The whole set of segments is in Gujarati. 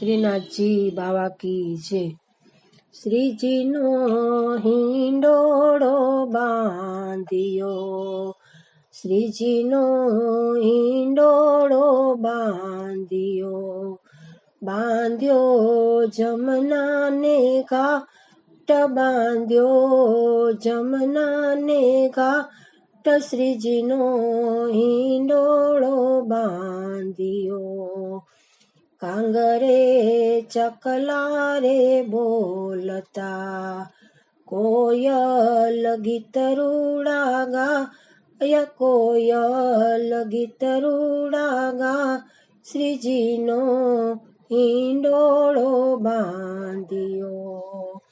શ્રીનાથજી બાવા કી જય શ્રીજીનો હિંડોળો બાંધ્યો. શ્રીજીનો હિંડોળો બાંધ્યો. બાંધ્યો જમનાને ઘાટ બાંધ્યો. જમનાને ઘાટ શ્રીજીનો હિંડોળો બાંધ્યો. કાંગરે ચકલા રે બોલતા, કોયલ ગીત રૂડા ગાય કોયલ ગીત રૂડા ગા શ્રીજીનો હિંડોળો બાંધ્યો.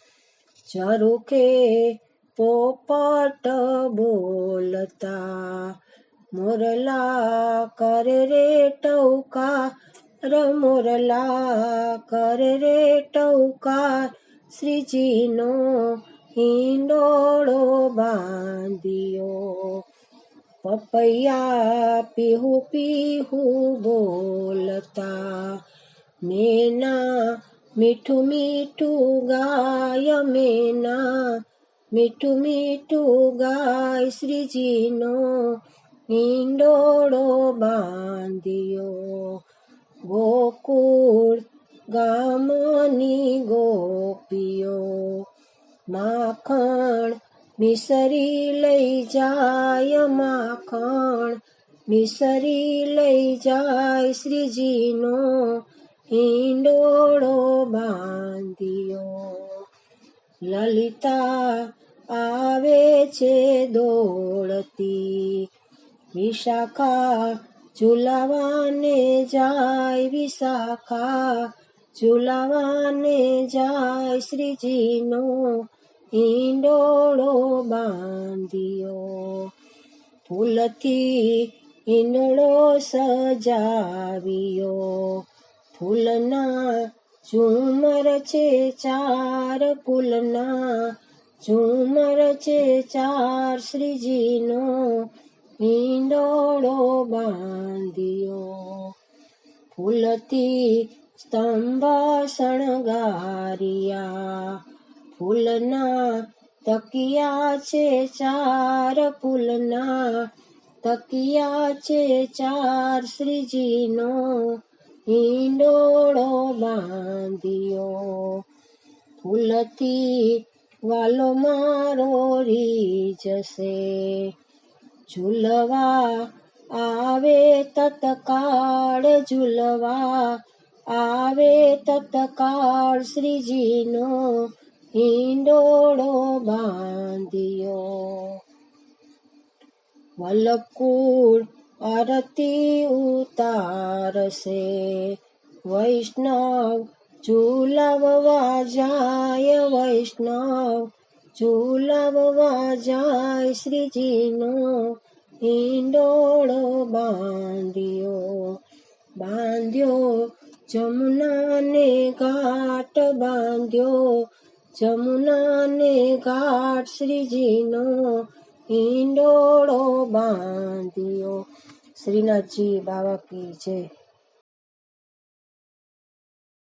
ચરુખે પોપટ બોલતા, મોરલા કરે રે ટૌકા રમોરલા કર રે ટૌકાર શ્રીજીનો હિંડોળો બાંધ્યો. પપૈયા પીહુ પીહુ બોલતા, મેના મીઠું મીઠું ગાય મેના મીઠું મીઠું ગાય શ્રીજીનો હિંડોળો બાંધ્યો. ગોકુળ ગામની ગોપીઓ માખણ મિસરી લઈ જાય માખણ મિસરી લઈ જાય શ્રીજીનો હિંડોળો બાંધ્યો લલિતા આવે છે દોડતી વિશાખા ઝુલાવાને જાય વિશાખા, ઝુલાવાને જાય શ્રીજીનો ઈંડોળો બાંધ્યો. ફૂલથી ઈંડળો સજાવ્યો. ફૂલના ઝુમર છે ચાર ફૂલના, ઝુમર છે ચાર શ્રીજીનો હિંડોળો બાંધ્યો ફૂલથી સ્તંભ શણગારિયા ફૂલના તકિયા છે ચાર ફૂલના તકિયા છે ચાર શ્રીજીનો હિંડોળો બાંધ્યો ફૂલથી વાલો મારો રી જશે ઝૂલવા આવે તત્કાળ ઝૂલવા આવે તત્કાળ શ્રીજીનો હિંડોળો બાંધ્યો. વલ્લભકુળ આરતી ઉતારશે, વૈષ્ણવ ઝૂલવવા જાય વૈષ્ણવ ઝૂલવવા જાય શ્રીજીનો હિંડોળો બાંધ્યો. બાંધ્યો, જમુનાને ઘાટ બાંધ્યો. જમુનાને ઘાટ શ્રીજીનો હિંડોળો બાંધ્યો. શ્રીનાથજી બાવા કી જય.